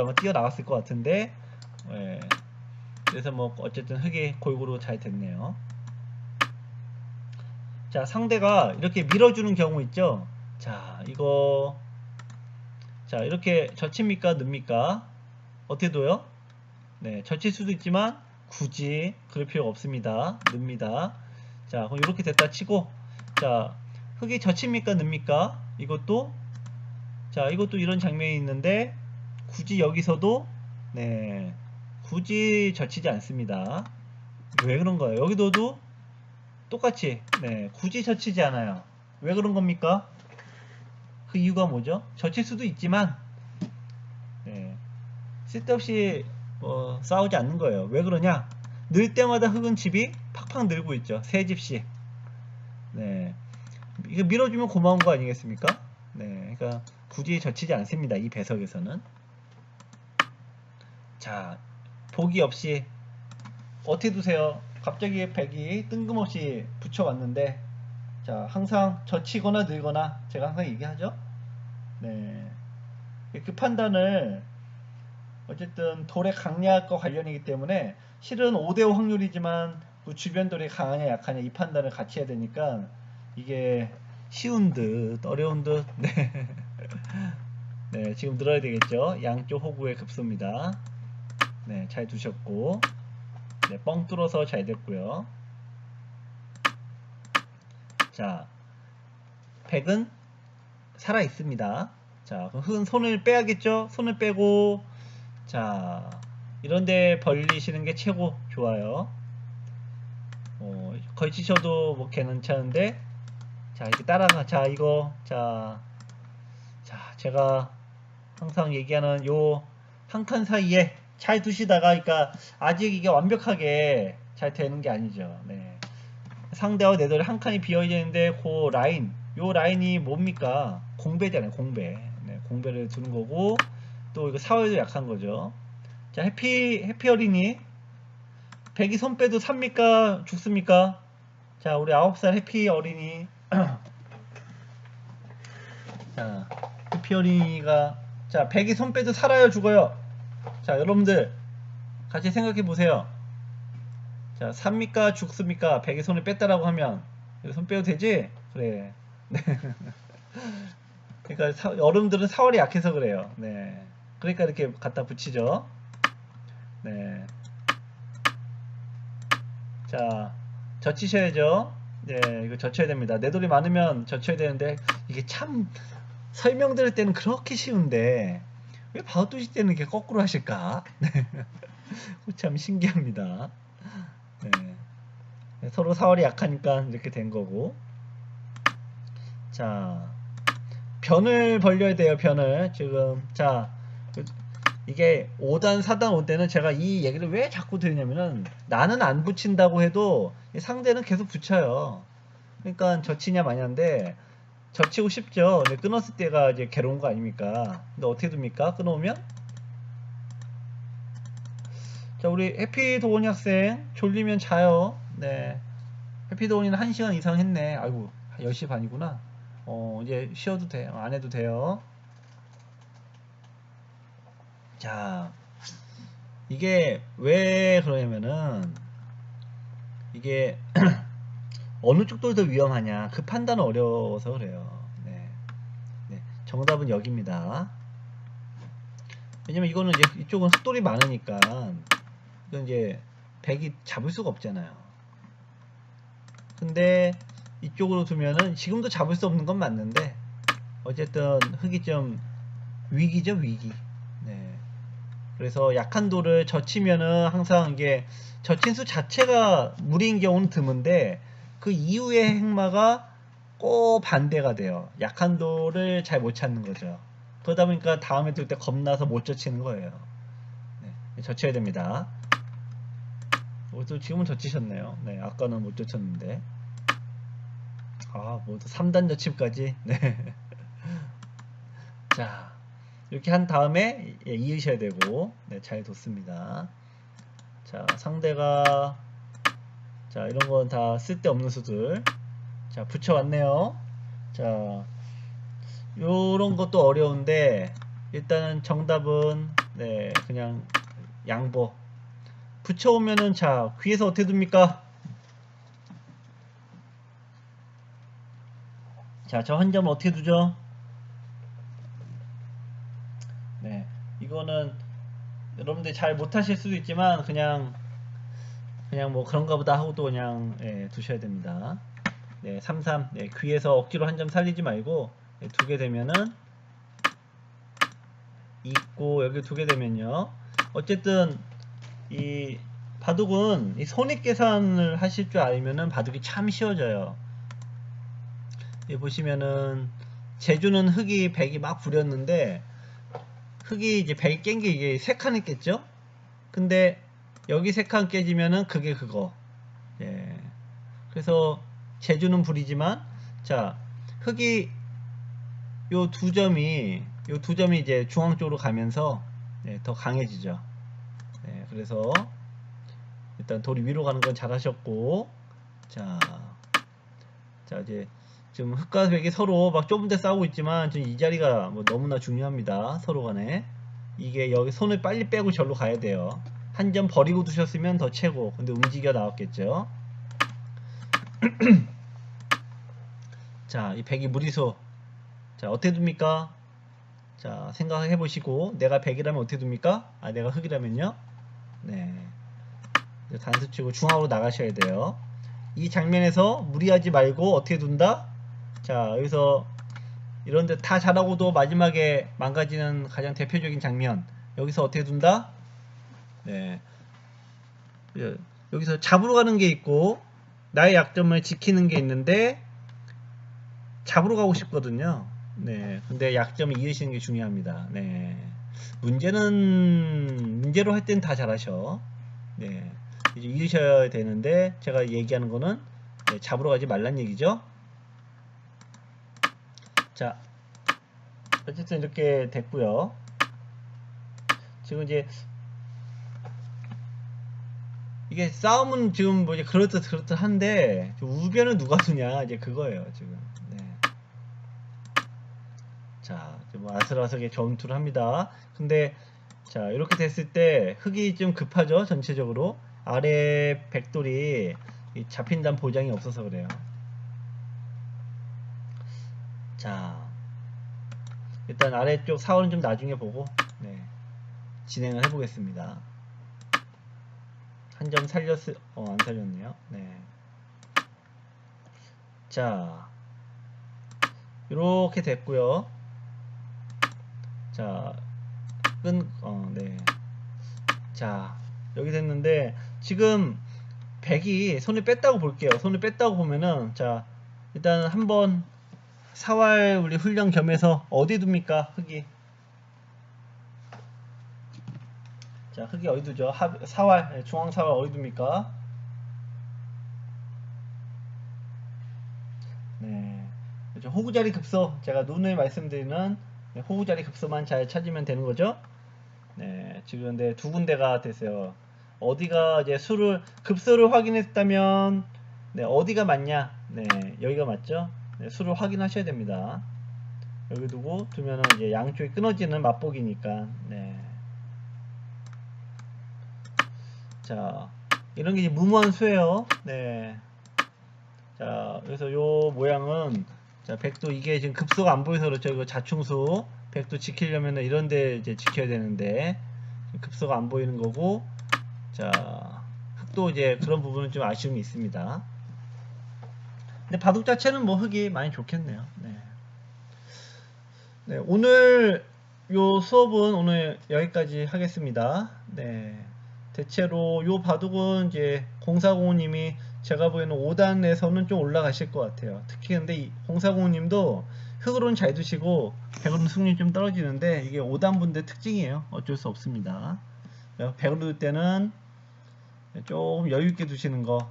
아마 뛰어나왔을 것 같은데 예. 그래서 뭐 어쨌든 흙이 골고루 잘 됐네요. 자 상대가 이렇게 밀어주는 경우 있죠. 자 이거 자 이렇게 젖힙니까 늡니까 어떻게 둬요? 네 젖힐 수도 있지만 굳이 그럴 필요가 없습니다. 늡니다. 자 그럼 이렇게 됐다 치고 자 흙이 젖힙니까 늡니까 이것도 자 이것도 이런 장면이 있는데 굳이 여기서도 네 굳이 젖히지 않습니다. 왜 그런 거예요? 여기도도 똑같이 네 굳이 젖히지 않아요. 왜 그런 겁니까? 그 이유가 뭐죠? 젖힐 수도 있지만 네, 쓸데없이 어, 싸우지 않는 거예요. 왜 그러냐? 늘 때마다 흙은 집이 팍팍 늘고 있죠. 세 집씩. 네. 이거 밀어주면 고마운 거 아니겠습니까? 네. 그러니까 굳이 젖히지 않습니다. 이 배석에서는. 자, 보기 없이 어떻게 두세요? 갑자기 백이 뜬금없이 붙여왔는데 자, 항상 젖히거나 늘거나 제가 항상 얘기하죠. 네. 그 판단을 어쨌든 돌의 강약과 관련이기 때문에 실은 5대5 확률이지만 그 주변 돌이 강하냐 약하냐 이 판단을 같이 해야 되니까 이게 쉬운 듯 어려운 듯 네. 네, 지금 늘어야 되겠죠. 양쪽 호구의 급소입니다. 네, 잘 두셨고 네, 뻥 뚫어서 잘 됐고요. 자, 백은 살아 있습니다. 자, 그럼 흙은 손을 빼야겠죠? 손을 빼고 자, 이런데 벌리시는 게 최고 좋아요. 어, 걸치셔도 뭐 괜찮은데 자, 이렇게 따라가. 자, 이거 자, 자, 제가 항상 얘기하는 요 한 칸 사이에 잘 두시다가 그러니까 아직 이게 완벽하게 잘 되는 게 아니죠. 네. 상대와 내돌이 한 칸이 비어 있는데 그 라인 요 라인이 뭡니까? 공배잖아요 공배. 네, 공배를 두는 거고 또 이거 사월도 약한 거죠. 자 해피 해피 어린이. 백이 손 빼도 삽니까? 죽습니까? 자 우리 9살 해피 어린이. 자 해피 어린이가 자 백이 손 빼도 살아요 죽어요 자 여러분들 같이 생각해 보세요 자, 삽니까? 죽습니까? 백의 손을 뺐다라고 하면 손 빼도 되지? 그래. 네. 그러니까 사, 여러분들은 사월이 약해서 그래요. 네. 그러니까 이렇게 갖다 붙이죠. 네. 자, 젖히셔야죠. 네, 이거 젖혀야 됩니다. 내 돌이 많으면 젖혀야 되는데 이게 참 설명 들을 때는 그렇게 쉬운데 왜 바우뚜시 때는 이렇게 거꾸로 하실까? 네. 참 신기합니다. 네. 서로 사월이 약하니까 이렇게 된 거고. 자, 변을 벌려야 돼요, 변을. 지금, 자, 그- 이게 5단, 4단 올 때는 제가 이 얘기를 왜 자꾸 드리냐면은 나는 안 붙인다고 해도 이 상대는 계속 붙여요. 그러니까 젖히냐 마냐인데 젖히고 싶죠. 근데 끊었을 때가 이제 괴로운 거 아닙니까? 근데 어떻게 둡니까? 끊어오면? 자, 우리 해피 도원이 학생 졸리면 자요. 네. 해피 도원이는 1시간 이상 했네. 아이고, 10시 반이구나. 어, 이제 쉬어도 돼요. 안 해도 돼요. 자, 이게 왜 그러냐면은 이게 어느 쪽도 더 위험하냐 그 판단은 어려워서 그래요. 네. 네. 정답은 여기입니다. 왜냐면 이거는 이제 이쪽은 숫돌이 많으니까 이건 이제 백이 잡을 수가 없잖아요. 근데 이쪽으로 두면은 지금도 잡을 수 없는 건 맞는데 어쨌든 흙이 좀 위기죠 위기. 네. 그래서 약한 돌을 젖히면은 항상 이게 젖힌 수 자체가 무리인 경우는 드문데 그 이후의 행마가 꼭 반대가 돼요. 약한 돌을 잘못 찾는 거죠. 그러다 보니까 다음에 둘때 겁나서 못 젖히는 거예요. 네, 젖혀야 됩니다. 어, 또 지금은 젖히셨네요. 네, 아까는 못 젖혔는데. 아, 뭐또 3단 젖힘까지. 네. 자, 이렇게 한 다음에 예, 이으셔야 되고, 네, 잘 뒀습니다. 자, 상대가 자, 이런 건 다 쓸데없는 수들. 자, 붙여왔네요. 자, 요런 것도 어려운데, 일단은 정답은 네, 그냥 양보. 붙여오면은 자 귀에서 어떻게 둡니까? 자, 저 한 점 어떻게 두죠? 네, 이거는 여러분들 잘 못하실 수도 있지만 그냥 그냥 뭐 그런가 보다 하고 또 그냥 예, 두셔야 됩니다. 네, 33. 네, 귀에서 억지로 한 점 살리지 말고 네, 두게 되면은 있고 여기 두게 되면요. 어쨌든 이 바둑은 이 손익 계산을 하실 줄 알면은 바둑이 참 쉬워져요. 여기 보시면은 제주는 흙이 100이 막 부렸는데 흙이 이제 100이 깬 게 이게 3칸 했겠죠? 근데 여기 3칸 깨지면은 그게 그거. 예. 그래서 제주는 불이지만 자, 흙이 요 두 점이 요 두 점이 이제 중앙 쪽으로 가면서 예, 더 강해지죠. 예, 그래서 일단 돌이 위로 가는 건 잘하셨고 자, 자 이제 지금 흙과 백이 서로 막 좁은 데 싸우고 있지만 지금 이 자리가 뭐 너무나 중요합니다. 서로 간에 이게 여기 손을 빨리 빼고 절로 가야 돼요. 한 점 버리고 두셨으면 더 최고. 근데 움직여 나왔겠죠. 자, 이 백이 무리수. 자, 어떻게 둡니까? 자, 생각해 보시고 내가 백이라면 어떻게 둡니까? 아, 내가 흙이라면요? 네. 단수 치고 중앙으로 나가셔야 돼요. 이 장면에서 무리하지 말고 어떻게 둔다? 자, 여기서 이런데 다 잘하고도 마지막에 망가지는 가장 대표적인 장면. 여기서 어떻게 둔다? 네. 예, 여기서 잡으러 가는 게 있고 나의 약점을 지키는 게 있는데 잡으러 가고 싶거든요. 네. 근데 약점을 이으시는 게 중요합니다. 네. 문제는 문제로 할 땐 다 잘하셔. 네. 이제 이으셔야 되는데 제가 얘기하는 거는 네, 잡으러 가지 말란 얘기죠. 자, 어쨌든 이렇게 됐고요. 지금 이제 이게 싸움은 지금 뭐 이제 그렇듯 그렇듯 한데 좀 우변은 누가 두냐 이제 그거예요 지금. 네. 자, 지금 뭐 아슬아슬하게 전투를 합니다. 근데 자 이렇게 됐을 때 흙이 좀 급하죠 전체적으로 아래 백돌이 이 잡힌다는 보장이 없어서 그래요. 자 일단 아래쪽 사원은 좀 나중에 보고 네, 진행을 해보겠습니다. 한 점 살렸을 어 안 살렸네요. 네. 자 이렇게 됐고요. 자 끈, 어, 네. 자, 여기 됐는데, 지금, 백이 손을 뺐다고 볼게요. 손을 뺐다고 보면은, 자, 일단 한번, 사활 우리 훈련 겸해서 어디 둡니까? 흙이. 자, 흙이 어디 두죠? 하, 사활, 네, 중앙 사활 어디 둡니까? 네. 그렇죠. 호구자리 급소. 제가 누누이 말씀드리는 네, 호구자리 급소만 잘 찾으면 되는 거죠. 네, 지금 근데 두 군데가 됐어요. 어디가 이제 수를 급소를 확인했다면 네, 어디가 맞냐? 네, 여기가 맞죠? 네, 수를 확인하셔야 됩니다. 여기 두고 두면은 이제 양쪽이 끊어지는 맛보기니까. 네. 자, 이런 게 무모한 수예요. 네. 자, 그래서 요 모양은 자, 백도 이게 지금 급소가 안 보여서 그렇죠. 이거 자충수. 백도 지키려면 이런 데 이제 지켜야 되는데 급소가 안 보이는 거고 자, 흙도 이제 그런 부분은 좀 아쉬움이 있습니다. 근데 바둑 자체는 뭐 흙이 많이 좋겠네요. 네. 네, 오늘 요 수업은 오늘 여기까지 하겠습니다. 네. 대체로 요 바둑은 이제 공사공우님이 제가 보기에는 5단에서는 좀 올라가실 것 같아요. 특히 근데 이 공사공우님도 흙으로는 잘 두시고 백으로는 승률이 좀 떨어지는데 이게 5단 분들 특징이에요. 어쩔 수 없습니다. 백으로 둘 때는 조금 여유 있게 두시는 거